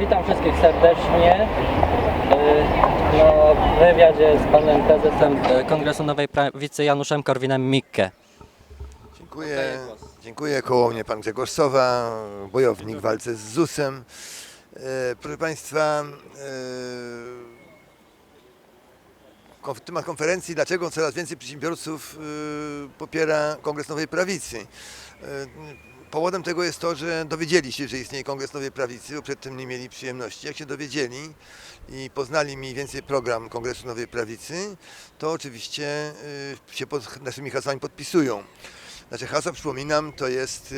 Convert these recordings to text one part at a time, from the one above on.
Witam wszystkich serdecznie y, na wywiadzie z panem prezesem y, Kongresu Nowej Prawicy Januszem Korwinem-Mikke. Dziękuję. Dziękuję. Koło mnie pan Grzegorz Sowa, bojownik w walce z ZUS-em. E, Proszę Państwa, temat konferencji, dlaczego coraz więcej przedsiębiorców e, popiera Kongres Nowej Prawicy. E, Powodem tego jest to, że dowiedzieli się, że istnieje Kongres Nowej Prawicy, bo przedtem nie mieli przyjemności. Jak się dowiedzieli i poznali mniej więcej program Kongresu Nowej Prawicy, to oczywiście e, się pod naszymi hasłami podpisują. Znaczy hasła, przypominam, to jest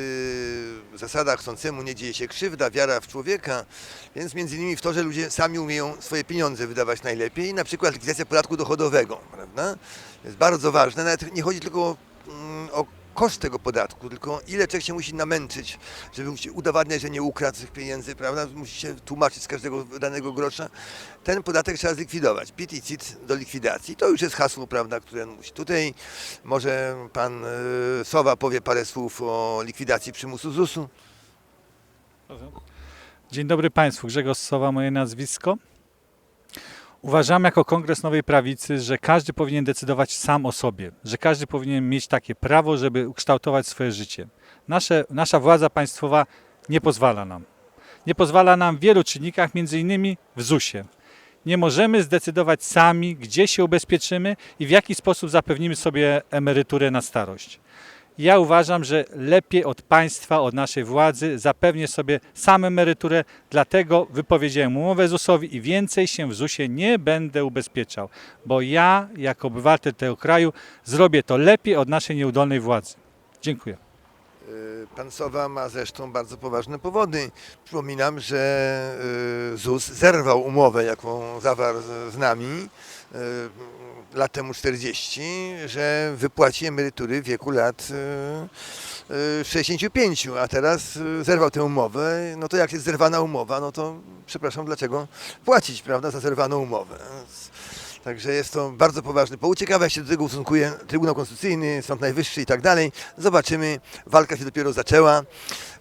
yy, zasada chcącemu nie dzieje się krzywda, wiara w człowieka, więc między innymi w to, że ludzie sami umieją swoje pieniądze wydawać najlepiej, na przykład likwidacja podatku dochodowego, prawda? Jest bardzo ważne, nawet nie chodzi tylko mm, o koszt tego podatku, tylko ile człowiek się musi namęczyć, żeby udowadniać, że nie ukradł tych pieniędzy, prawda? Musi się tłumaczyć z każdego danego grosza. Ten podatek trzeba zlikwidować. PIT i CIT do likwidacji. To już jest hasło, prawda, które musi. Tutaj może pan y, Sowa powie parę słów o likwidacji przymusu ZUS-u. Dzień dobry Państwu, Grzegorz Sowa, moje nazwisko. Uważamy jako Kongres Nowej Prawicy, że każdy powinien decydować sam o sobie, że każdy powinien mieć takie prawo, żeby ukształtować swoje życie. Nasze, nasza władza państwowa nie pozwala nam. Nie pozwala nam w wielu czynnikach, między innymi w ZUS-ie. Nie możemy zdecydować sami, gdzie się ubezpieczymy i w jaki sposób zapewnimy sobie emeryturę na starość. Ja uważam, że lepiej od państwa, od naszej władzy zapewnię sobie sam emeryturę, dlatego wypowiedziałem umowę ZUS-owi i więcej się w ZUS-ie nie będę ubezpieczał, bo ja jako obywatel tego kraju zrobię to lepiej od naszej nieudolnej władzy. Dziękuję. Y, Pan Sowa ma zresztą bardzo poważne powody. Przypominam, że y, ZUS zerwał umowę, jaką zawarł z- nami y, lat temu 40, że wypłaci emerytury w wieku lat y, y, 65, a teraz y, zerwał tę umowę. No to jak jest zerwana umowa, no to przepraszam, dlaczego płacić, prawda, za zerwaną umowę. Także jest to bardzo poważny powód. Ciekawe, się do tego ustosunkuje Trybunał Konstytucyjny, Sąd Najwyższy i tak dalej. Zobaczymy. Walka się dopiero zaczęła,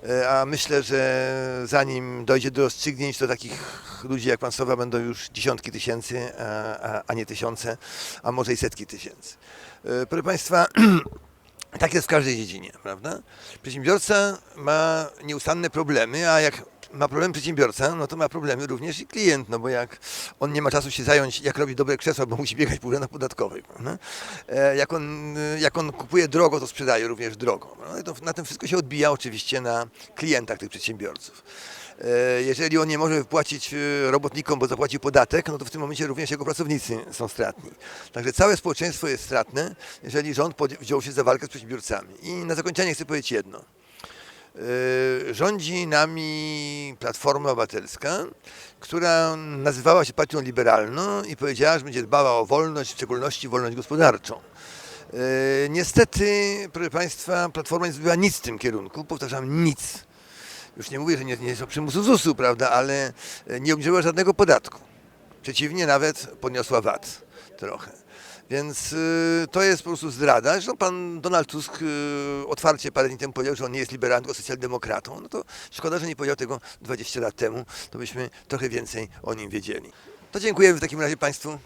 e, a myślę, że zanim dojdzie do rozstrzygnięć, to takich ludzi jak pan Sowa będą już dziesiątki tysięcy, a, a, a nie tysiące, a może i setki tysięcy. E, Proszę Państwa, tak jest w każdej dziedzinie, prawda? Przedsiębiorca ma nieustanne problemy, a jak ma problem przedsiębiorca, no to ma problemy również i klient, no bo jak on nie ma czasu się zająć, jak robić dobre krzesła, bo musi biegać po urzędach podatkowej, prawda? E, Jak on, jak on kupuje drogo, to sprzedaje również drogo. No na tym wszystko się odbija oczywiście na klientach tych przedsiębiorców. E, Jeżeli on nie może wypłacić e, robotnikom, bo zapłacił podatek, no to w tym momencie również jego pracownicy są stratni. Także całe społeczeństwo jest stratne, jeżeli rząd wziął się za walkę z przedsiębiorcami. I na zakończenie chcę powiedzieć jedno. E, Rządzi nami Platforma Obywatelska, która nazywała się partią liberalną i powiedziała, że będzie dbała o wolność, w szczególności wolność gospodarczą. E, Niestety, proszę Państwa, Platforma nie zrobiła nic w tym kierunku, powtarzam, nic. Już nie mówię, że nie, nie jest o przymusu ZUS-u, prawda, ale e, nie obniżyła żadnego podatku. Przeciwnie, nawet podniosła VAT trochę. Więc y, to jest po prostu zdrada. Zresztą pan Donald Tusk y, otwarcie parę dni temu powiedział, że on nie jest liberałem, tylko socjaldemokratą. No to szkoda, że nie powiedział tego 20 lat temu, to byśmy trochę więcej o nim wiedzieli. To dziękujemy w takim razie Państwu.